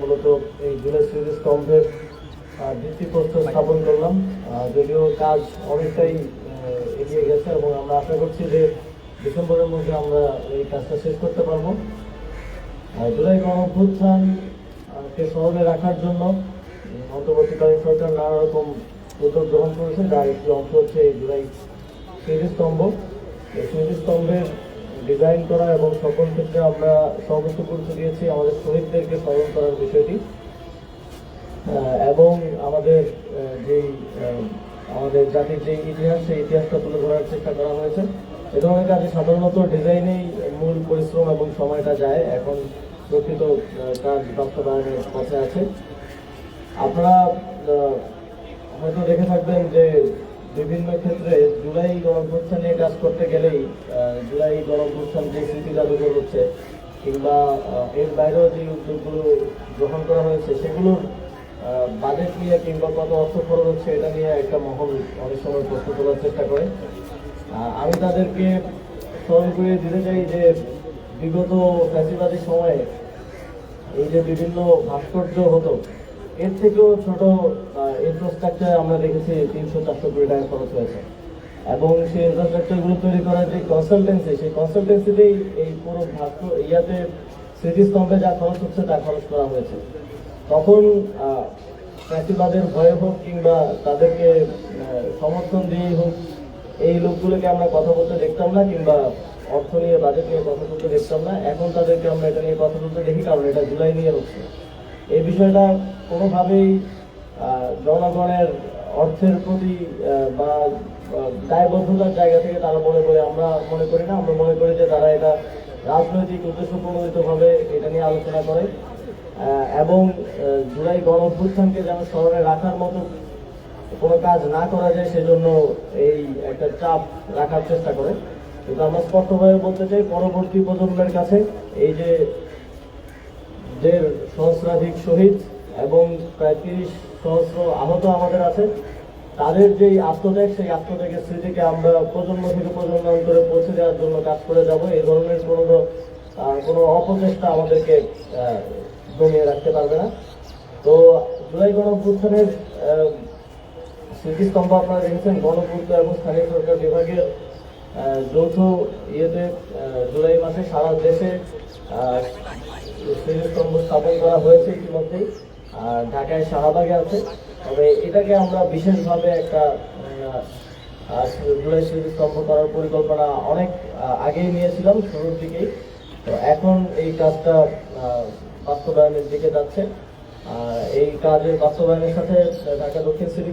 মূলত এই জুলাই সিরিজ স্তম্ভের আহ, ভিত্তিপ্রস্তর স্থাপন করলাম। যদিও কাজ অনেকটাই এগিয়ে গেছে এবং আমরা আশা করছি যে ডিসেম্বরের মধ্যে আমরা এই কাজটা শেষ করতে পারব। জুলাই গণঅভ্যুত্থান আহ, কে স্মরণে রাখার জন্য অন্তর্বর্তীকালীন সরকার নানা রকম উদ্যোগ গ্রহণ করেছে যার একটি অংশ হচ্ছে এই জুলাই স্মৃতিস্তম্ভ এই স্মৃতিস্তম্ভের ডিজাইন করা এবং সকল ক্ষেত্রে আমরা সর্বোচ্চ গুরুত্ব দিয়েছি, আমাদের শহীদদেরকে স্মরণ করার বিষয়টি। এবং আমাদের যেই আমাদের জাতির যে ইতিহাস, সেই ইতিহাসটা তুলে ধরার চেষ্টা করা হয়েছে। এ ধরনের কাজে সাধারণত ডিজাইনেই মূল পরিশ্রম এবং সময়টা যায়। এখন প্রকৃত কাজ বাস্তবায়নের পথে আছে। আপনারা হয়তো দেখে থাকবেন যে বিভিন্ন ক্ষেত্রে জুলাই গণঅভ্যুত্থান নিয়ে কাজ করতে গেলেই জুলাই গণঅভ্যুত্থান যে স্মৃতি জাদুঘর হচ্ছে, কিংবা এর বাইরেও যে উদ্যোগগুলো গ্রহণ করা হয়েছে, সেগুলোর বাজেট নিয়ে কিংবা কত অর্থ খরচ হচ্ছে, এটা নিয়ে একটা মহল অনেক সময় প্রশ্ন তোলার চেষ্টা করে। আমি তাদেরকে স্মরণ করে দিতে চাই যে, বিগত ফ্যাসিবাদী সময়ে এই যে বিভিন্ন ভাস্কর্য হতো, এর থেকেও ছোট ইনফ্রাস্ট্রাকচার আমরা দেখেছি তিনশো চারশো কোটি টাকা খরচ হয়েছে। এবং সেই ইনফ্রাস্ট্রাকচারগুলো তৈরি করার যে কনসালটেন্সি সেই কনসালটেন্সিতেই এই পুরো ভাস্কর ইয়াতে স্মৃতিস্তম্ভে যা খরচ হচ্ছে তা খরচ করা হয়েছে। তখন ফ্যাসিবাদের ভয়ে হোক কিংবা তাদেরকে সমর্থন দিয়েই হোক, এই লোকগুলোকে আমরা কথা বলতে দেখতাম না কিংবা অর্থ নিয়ে বাজেট নিয়ে কথা বলতে দেখতাম না। এখন তাদেরকে আমরা এটা নিয়ে কথা বলতে দেখি কারণ এটা জুলাই নিয়ে হচ্ছে। এই বিষয়টা কোনোভাবেই জনগণের অর্থের প্রতি বা দায়বদ্ধতার জায়গা থেকে তারা মনে করে, আমরা মনে করি না, আমরা মনে করি যে তারা এটা রাজনৈতিক উদ্দেশ্য প্রণোদিতভাবে এটা নিয়ে আলোচনা করে। এবং জুলাই গণ যেন স্মরণে রাখার মতো কোনো কাজ না করা যায়, সেজন্য এই একটা চাপ রাখার চেষ্টা করে। কিন্তু আমরা স্পষ্টভাবে বলতে চাই, পরবর্তী প্রজন্মের কাছে এই যে দেড় সহস্রাধিক শহীদ এবং প্রায় তিরিশ সহস্র আহত আমাদের আছে। তাদের যেই আত্মত্যাগ সেই আত্মত্যাগের স্মৃতিকে আমরা প্রজন্ম থেকে প্রজন্মান্তরে পৌঁছে দেওয়ার জন্য কাজ করে যাব। এই ধরনের কোনো কোনো অপচেষ্টা আমাদেরকে জমিয়ে রাখতে পারবে না। তো জুলাই গণঅভ্যুত্থানের আহ, স্মৃতিস্তম্ভ আপনারা দেখেছেন গণপূর্ত এবং স্থানীয় সরকার বিভাগের যৌথ ইয়েতে জুলাই মাসে সারা দেশে স্মৃতিস্তম্ভ স্থাপন করা হয়েছে ইতিমধ্যেই। ঢাকায় শাহবাগে আছে। তবে এটাকে আমরা বিশেষভাবে একটা জুলাই স্মৃতিস্তম্ভ করার পরিকল্পনা অনেক আগেই নিয়েছিলাম শুরুর দিকেই। তো এখন এই কাজটা বাস্তবায়নের দিকে যাচ্ছে। এই কাজের বাস্তবায়নের সাথে ঢাকা দক্ষিণ সিটি